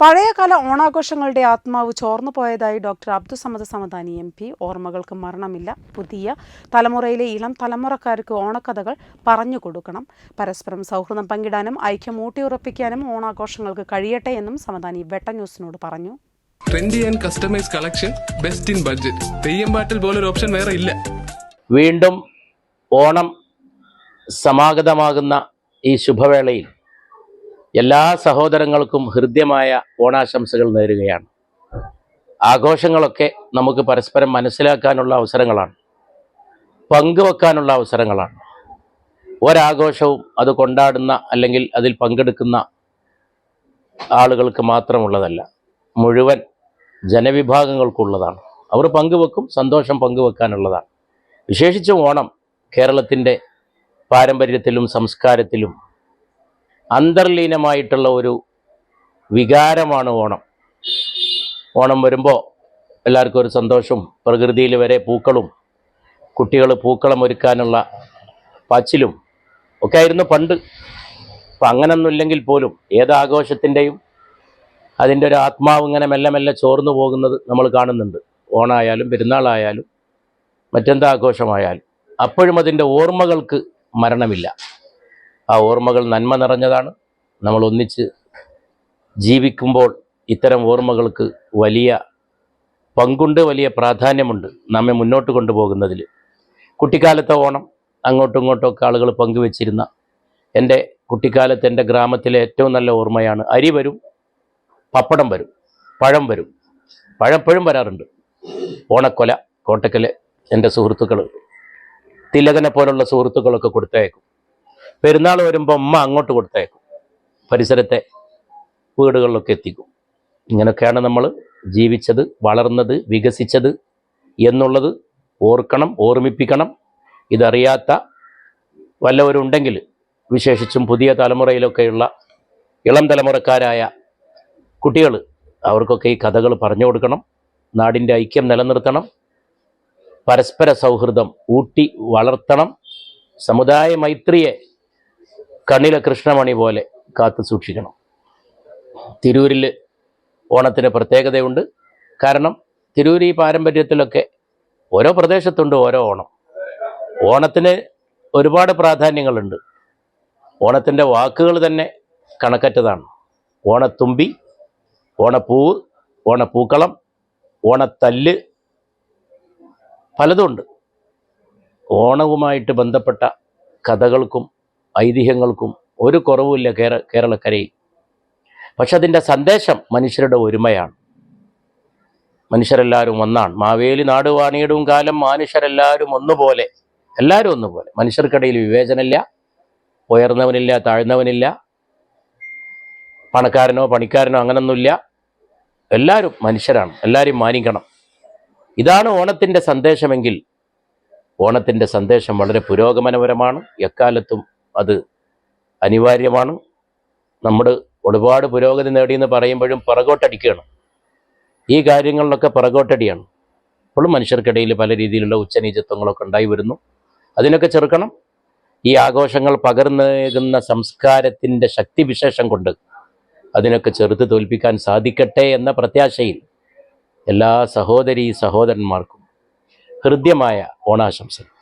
പഴയകാല ഓണാഘോഷങ്ങളുടെ ആത്മാവ് ചോർന്നു പോയതായി doctor Abdussamad Samadani M P. ഓർമ്മകൾക്ക് മരണമില്ല. പുതിയ തലമുറയിലെ ഇളം തലമുറക്കാർക്ക് ഓണക്കഥകൾ പറഞ്ഞു കൊടുക്കണം. പരസ്പരം സൗഹൃദം പങ്കിടാനും ഐക്യം ഊട്ടിയുറപ്പിക്കാനും ഓണാഘോഷങ്ങൾക്ക് കഴിയട്ടെ എന്നും സമദാനി വെട്ട ന്യൂസിനോട് പറഞ്ഞു. Trendy and customise collection best in budget Theyyam പാട്ടിൽ പോലൊരു ഓപ്ഷൻ വേറെ ഇല്ല. വീണ്ടും ഓണം സമാഗതമാകുന്ന ഈ ശുഭവേളയിൽ എല്ലാ സഹോദരങ്ങൾക്കും ഹൃദ്യമായ ഓണാശംസകൾ നേരുകയാണ്. ആഘോഷങ്ങളൊക്കെ നമുക്ക് പരസ്പരം മനസ്സിലാക്കാനുള്ള അവസരങ്ങളാണ്. പങ്കുവെക്കാനുള്ള അവസരങ്ങളാണ്. ഒരാഘോഷവും അത് കൊണ്ടാടുന്ന അല്ലെങ്കിൽ അതിൽ പങ്കെടുക്കുന്ന ആളുകൾക്ക് മാത്രമുള്ളതല്ല മുഴുവൻ ജനവിഭാഗങ്ങൾക്കുള്ളതാണ്. അവർ പങ്കുവെക്കും സന്തോഷം പങ്കുവെക്കാനുള്ളതാണ്. വിശേഷിച്ചും ഓണം കേരളത്തിന്റെ പാരമ്പര്യത്തിലും സംസ്കാരത്തിലും അന്തർലീനമായിട്ടുള്ള ഒരു വികാരമാണ് ഓണം. ഓണം വരുമ്പോൾ എല്ലാവർക്കും ഒരു സന്തോഷവും പ്രകൃതിയിൽ വരെ പൂക്കളും കുട്ടികൾ പൂക്കളം ഒരുക്കാനുള്ള പച്ചിലും ഒക്കെ ആയിരുന്നു പണ്ട്. അപ്പം അങ്ങനൊന്നുമില്ലെങ്കിൽ പോലും ഏതാഘോഷത്തിന്റെയും അതിന്റെ ഒരു ആത്മാവ് ഇങ്ങനെ മെല്ലെ മെല്ലെ ചോർന്നു പോകുന്നത് നമ്മൾ കാണുന്നുണ്ട്. ഓണായാലും പെരുന്നാളായാലും മറ്റെന്താഘോഷമായാലും. അപ്പോഴും അതിന്റെ ഓർമ്മകൾക്ക് മരണമില്ല. ആ ഓർമ്മകൾ നന്മ നിറഞ്ഞതാണ്. നമ്മൾ ഒന്നിച്ച് ജീവിക്കുമ്പോൾ ഇത്തരം ഓർമ്മകൾക്ക് വലിയ പങ്കുണ്ട് വലിയ പ്രാധാന്യമുണ്ട് നമ്മെ മുന്നോട്ട് കൊണ്ടുപോകുന്നതിൽ. കുട്ടിക്കാലത്തെ ഓണം അങ്ങോട്ടും ഇങ്ങോട്ടും ഒക്കെ ആളുകൾ പങ്കുവെച്ചിരുന്ന എന്റെ കുട്ടിക്കാലത്ത് എന്റെ ഗ്രാമത്തിലെ ഏറ്റവും നല്ല ഓർമ്മയാണ്. അരി വരും പപ്പടം വരും പഴം വരും പഴപ്പഴും വരാറുണ്ട്. ഓണക്കൊല കോട്ടക്കൽ എന്റെ സുഹൃത്തുക്കൾ തിലകനെ പോലുള്ള സുഹൃത്തുക്കളൊക്കെ കൊടുത്തയക്കും പെരുന്നാൾ വരുമ്പോൾ അമ്മ അങ്ങോട്ട് കൊടുത്തേക്കും. പരിസരത്തെ വീടുകളിലൊക്കെ എത്തിക്കും. ഇങ്ങനെയൊക്കെയാണ് നമ്മൾ ജീവിച്ചത് വളർന്നത് വികസിച്ചത് എന്നുള്ളത് ഓർക്കണം ഓർമ്മിപ്പിക്കണം. ഇതറിയാത്ത വല്ലവരുണ്ടെങ്കിൽ വിശേഷിച്ചും പുതിയ തലമുറയിലൊക്കെയുള്ള ഇളം തലമുറക്കാരായ കുട്ടികൾ അവർക്കൊക്കെ ഈ കഥകൾ പറഞ്ഞു കൊടുക്കണം നാടിന്റെ ഐക്യം നിലനിർത്തണം പരസ്പര സൗഹൃദം ഊട്ടി വളർത്തണം സമുദായ മൈത്രിയെ കണ്ണിലെ കൃഷ്ണമണി പോലെ കാത്തു സൂക്ഷിക്കണം. തിരൂരിൽ ഓണത്തിന് പ്രത്യേകതയുണ്ട്. കാരണം തിരൂർ ഈ പാരമ്പര്യത്തിലൊക്കെ ഓരോ പ്രദേശത്തുണ്ട് ഓരോ ഓണം. ഓണത്തിന് ഒരുപാട് പ്രാധാന്യങ്ങളുണ്ട്. ഓണത്തിന്റെ വാക്കുകൾ തന്നെ കണക്കറ്റതാണ്. ഓണത്തുമ്പി ഓണപ്പൂവ് ഓണപ്പൂക്കളം ഓണത്തല്ല് പലതുമുണ്ട് ഓണവുമായിട്ട് ബന്ധപ്പെട്ട കഥകൾക്കും ഐതിഹ്യങ്ങൾക്കും ഒരു കുറവുമില്ല കേര കേരളക്കരയിൽ. പക്ഷെ അതിന്റെ സന്ദേശം മനുഷ്യരുടെ ഒരുമയാണ്. മനുഷ്യരെല്ലാവരും ഒന്നാണ്. മാവേലി നാട് വാണിയിടും കാലം മനുഷ്യരെല്ലാവരും ഒന്നുപോലെ. എല്ലാവരും ഒന്നുപോലെ. മനുഷ്യർക്കിടയിൽ വിവേചനമില്ല ഉയർന്നവനില്ല താഴ്ന്നവനില്ല പണക്കാരനോ പണിക്കാരനോ അങ്ങനൊന്നുമില്ല. എല്ലാവരും മനുഷ്യരാണ്. എല്ലാവരും മാനിക്കണം. ഇതാണ് ഓണത്തിന്റെ സന്ദേശമെങ്കിൽ ഓണത്തിന്റെ സന്ദേശം വളരെ പുരോഗമനപരമാണ്. എക്കാലത്തും അത് അനിവാര്യമാണ്. നമ്മൾ ഒരുപാട് പുരോഗതി നേടിയെന്ന് പറയുമ്പോഴും പുറകോട്ടടിക്കുകയാണ്. ഈ കാര്യങ്ങളിലൊക്കെ പുറകോട്ടടിയാണ്. ഇപ്പോഴും മനുഷ്യർക്കിടയിൽ പല രീതിയിലുള്ള ഉച്ചനീചത്വങ്ങളൊക്കെ ഉണ്ടായി വരുന്നു. അതിനൊക്കെ ചെറുക്കണം. ഈ ആഘോഷങ്ങൾ പകർന്നേകുന്ന സംസ്കാരത്തിന്റെ ശക്തിവിശേഷം കൊണ്ട് അതിനൊക്കെ ചെറുത്ത് തോൽപ്പിക്കാൻ സാധിക്കട്ടെ എന്ന പ്രത്യാശയിൽ എല്ലാ സഹോദരി സഹോദരന്മാർക്കും ഹൃദ്യമായ ഓണാശംസകൾ.